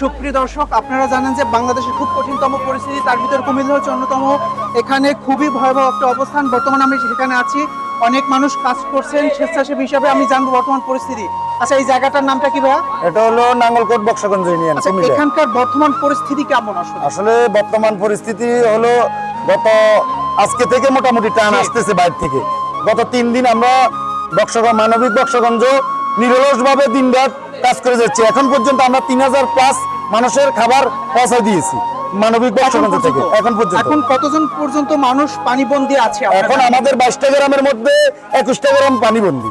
সুপ্রিয় দর্শক আপনারা জানেন যে বাংলাদেশের খুব কঠিনতম পরিস্থিতি তার ভিতর কুমিল্লা হচ্ছে অন্যতম। এখানে খুবই ভয়াবহ একটা অবস্থান। বর্তমানে আমি সেখানে আছি। অনেক মানুষ কাজ করছেন স্বেচ্ছাসেবী হিসাবে। আমি জানব বর্তমান পরিস্থিতি। আচ্ছা এই জায়গাটার নামটা কি ভাইয়া? এটা হলো নাঙ্গলকোট বক্সগঞ্জ ইউনিয়ন আচ্ছা এখানকার বর্তমান পরিস্থিতি কেমন আসলে? আসলে বর্তমান পরিস্থিতি হলো গত আজকে থেকে মোটামুটি টান আসতেছে বাইরে থেকে। গত তিন দিন আমরা বক্সগঞ্জ মানবিক বক্সগঞ্জ নিরলস ভাবে দিন কাজ করে যাচ্ছি। এখন পর্যন্ত আমরা তিন হাজার প্লাস মানুষের খাবার পৌঁছে দিয়েছি মানবিক থেকে এখন পর্যন্ত। এখন কতজন পর্যন্ত মানুষ পানিবন্দী আছে এখন আমাদের বাইশটা গ্রামের মধ্যে একুশটা গ্রাম পানিবন্দী।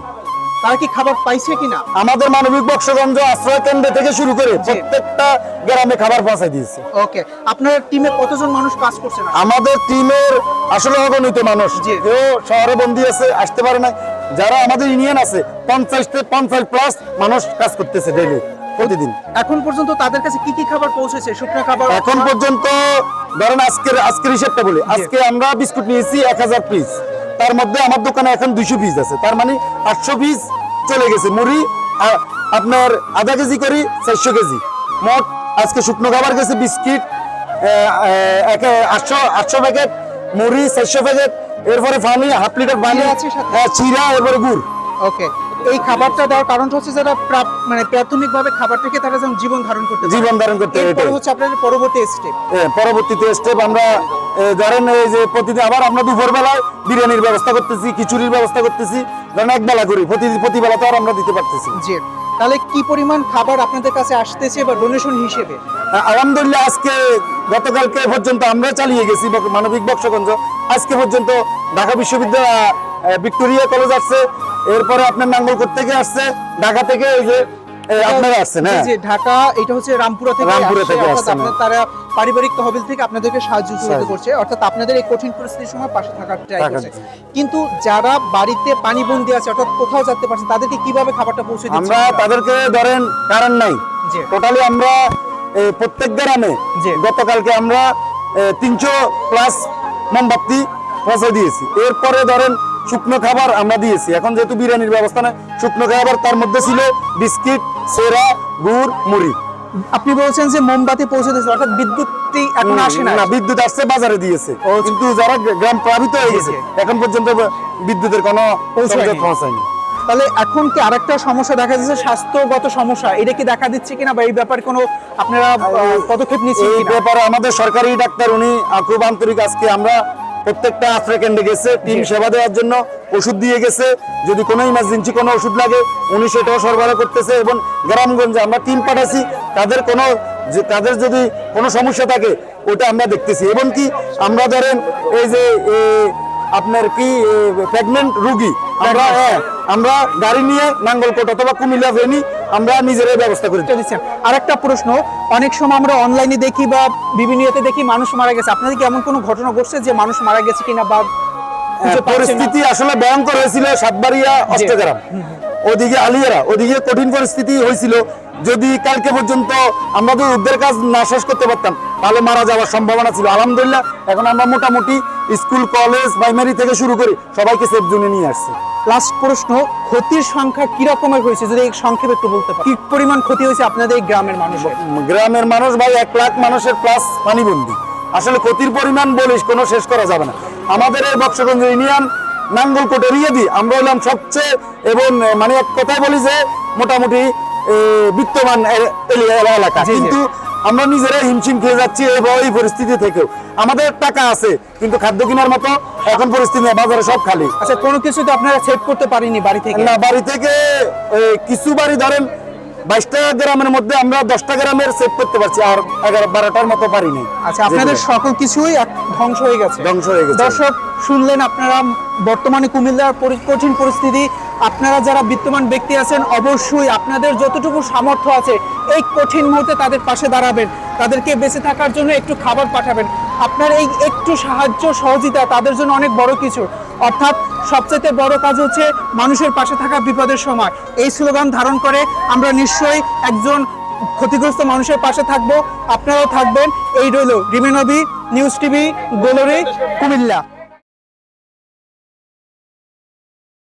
তারা কি খাবার পাইছে কিনা? আমাদের মানবিক বক্সগঞ্জ আশ্রয় কেন্দ্র থেকে শুরু করে প্রত্যেকটা গ্রামে খাবার পৌঁছে দিয়েছে। ওকে আপনার টিমে কতজন মানুষ কাজ করছেন আমাদের টিমের আসলে অগণিত মানুষ। কেউ শহরে বন্দি আছে আসতে পারে না। যারা আমাদের ইউনিয়ন আছে পঞ্চাশ থেকে পঞ্চাশ প্লাস মানুষ কাজ করতেছে ডেইলি প্রতিদিন। এখন পর্যন্ত তাদের কাছে কি কি খাবার পৌঁছেছে? শুকনো খাবার এখন পর্যন্ত ধরেন আজকের আজকের হিসেবটা বলি। আজকে আমরা বিস্কুট নিয়েছি এক হাজার পিস তার মধ্যে আমার দোকানে এখন দুইশো পিস আছে। তার মানে আটশো পিস চলে গেছে। মুড়ি আপনার আধা কেজি করি চারশো কেজি। মোট আজকে শুকনো খাবার গেছে বিস্কিট আটশো আটশো প্যাকেট মুড়ি চারশো প্যাকেট এরপরে পানি হাফ লিটার পানি আছে হ্যাঁ, চিরা এরপরে গুড়। ওকে এই খাবারটা দেওয়ার কারণটা হচ্ছে যারা মানে প্রাথমিকভাবে খাবারটাকে তারা যেন জীবন ধারণ করতে জীবন ধারণ করতে এরপরে হচ্ছে আপনাদের পরবর্তী স্টেপ পরবর্তীতে স্টেপ আমরা ধরেন এই যে প্রতিদিন আবার আমরা দুপুর বেলায় বিরিয়ানির ব্যবস্থা করতেছি খিচুড়ির ব্যবস্থা করতেছি ধরেন এক বেলা করি। প্রতি প্রতিবেলা তো আর আমরা দিতে পারতেছি জি। তাহলে কি পরিমাণ খাবার আপনাদের কাছে আসতেছে বা ডোনেশন হিসেবে? আলহামদুলিল্লাহ আজকে গতকালকে পর্যন্ত আমরা চালিয়ে গেছি মানবিক বক্সগঞ্জ। আজকে পর্যন্ত ঢাকা বিশ্ববিদ্যালয় ভিক্টোরিয়া কলেজ আসছে। এরপরে আপনার নাঙ্গলকোট থেকে আসছে ঢাকা থেকে এই যে আপনারা আসছেন হ্যাঁ। যে ঢাকা এটা হচ্ছে রামপুরা থেকে রামপুরা থেকে অর্থাৎ তারা পারিবারিক তহবিল থেকে আপনাদেরকে সাহায্য সহযোগিতা করছে অর্থাৎ আপনাদের এই কঠিন পরিস্থিতির সময় পাশে থাকার ট্রাই করছে। কিন্তু যারা বাড়িতে পানিবন্দী আছে অর্থাৎ কোথাও যেতে পারছে তাদেরকে কীভাবে খাবারটা পৌঁছে দিচ্ছে? আমরা তাদেরকে ধরেন কারণ নাই। টোটালি আমরা প্রত্যেক গ্রামে। গতকালকে আমরা তিনশো প্লাস মোমবাতি পৌঁছে দিয়েছি। এরপরে ধরেন শুকনো খাবার আমরা দিয়েছি। এখন যেহেতু বিরিয়ানির ব্যবস্থা নেই শুকনো খাবার তার মধ্যে ছিল বিস্কিট সেরা গুড় মুড়ি। আপনি বলছেন যে মোমবাতি পৌঁছে দিয়েছে অর্থাৎ বিদ্যুৎটি এখন আসে না বিদ্যুৎ আসছে বাজারে দিয়েছে। কিন্তু যারা গ্রাম প্লাবিত হয়ে গেছে এখন পর্যন্ত বিদ্যুতের কোনো পৌঁছায়নি। সংযোগ পৌঁছায়নি। তাহলে এখন কি আরেকটা সমস্যা দেখা যাচ্ছে স্বাস্থ্যগত সমস্যা? এটা কি দেখা দিচ্ছে কিনা বা এই ব্যাপারে কোনো আপনারা পদক্ষেপ নিচ্ছেন এই ব্যাপারে আমাদের সরকারি ডাক্তার উনি খুব আন্তরিক আজকে আমরা প্রত্যেকটা আশ্রয় কেন্দ্রে গেছে টিম সেবা দেওয়ার জন্য ওষুধ দিয়ে গেছে। যদি কোনো ইমার্জেন্সি কোনো ওষুধ লাগে উনি সেটাও সরবরাহ করতেছে এবং গ্রামগঞ্জে আমরা টিম পাঠাচ্ছি তাদের কোনো যে তাদের যদি কোনো সমস্যা থাকে ওটা আমরা দেখতেছি। এবং কি আমরা ধরেন এই যে আপনার কি প্রেগনেন্ট রুগী আমরা হ্যাঁ, আমরা গাড়ি নিয়ে নাঙ্গলকোট অথবা কুমিল্লা ফেনি আমরা নিজেরাই ব্যবস্থা করি দিচ্ছেন। আরেকটা প্রশ্ন অনেক সময় আমরা অনলাইনে দেখি বা বিভিন্ন ইয়েতে দেখি মানুষ মারা গেছে। আপনাদের কি এমন কোনো ঘটনা ঘটছে যে মানুষ মারা গেছে কিনা বা না? পরিস্থিতি আসলে ভয়ঙ্কর হয়েছিল সাতবাড়িয়া অষ্টগ্রাম। ওদিকে আলিয়ারা ওদিকে কঠিন পরিস্থিতি হয়েছিল। যদি কালকে পর্যন্ত আমরা যদি উদ্ধার কাজ না শেষ করতে পারতাম তাহলে মারা যাওয়ার সম্ভাবনা ছিল। আলহামদুলিল্লাহ এখন আমরা মোটামুটি স্কুল কলেজ প্রাইমারি থেকে শুরু করি সবাইকে সেফ জোনে নিয়ে আসছি। লাস্ট প্রশ্ন ক্ষতির সংখ্যা কি রকমের হয়েছে? যদি এই সংক্ষেপে একটু বলতে পারেন কি পরিমাণ ক্ষতি হয়েছে আপনাদের এই গ্রামের মানুষের? গ্রামের মানুষ ভাই এক লাখ মানুষের প্লাস পানিবন্দি। আসলে ক্ষতির পরিমাণ বলিস কোনো শেষ করা যাবে না। আমাদের এই বক্সগঞ্জ ইউনিয়ন নাঙ্গলকোট এরিয়া দি আমরা হলাম সবচেয়ে এবং মানে এক কথায় বলি যে মোটামুটি বিত্তমান এলাকা। কিন্তু আমরা নিজেরাই হিমশিম খেয়ে যাচ্ছি এই পরিস্থিতি থেকেও। আমাদের টাকা আছে কিন্তু খাদ্য কেনার মতো এখন পরিস্থিতি নেই, বাজারে সব খালি। আচ্ছা কোনো কিছু তো আপনারা সেভ করতে পারেনি বাড়ি থেকে? না বাড়ি থেকে কিছু বাড়ি ধরেন বাইশটা গ্রামের মধ্যে আমরা দশটা গ্রামের সেভ করতে পারছি আর এগারো বারোটার মতো পারিনি। আচ্ছা আপনাদের সকল কিছুই ধ্বংস হয়ে গেছে। ধ্বংস হয়ে গেছে। দর্শক শুনলেন আপনারা বর্তমানে কুমিল্লার কঠিন পরিস্থিতি। আপনারা যারা বিত্তমান ব্যক্তি আছেন অবশ্যই আপনাদের যতটুকু সামর্থ্য আছে এই কঠিন মুহূর্তে তাদের পাশে দাঁড়াবেন। তাদেরকে বেঁচে থাকার জন্য একটু খাবার পাঠাবেন। আপনার এই একটু সাহায্য, সহযোগিতা তাদের জন্য অনেক বড় কিছু। অর্থাৎ সবচেয়ে বড় কাজ হচ্ছে মানুষের পাশে থাকা বিপদের সময়। এই স্লোগান ধারণ করে আমরা নিশ্চয়ই একজন ক্ষতিগ্রস্ত মানুষের পাশে থাকব। আপনারাও থাকবেন। এই রইল রিমেনবি নিউজ টিভি, গোলরে, কুমিল্লা।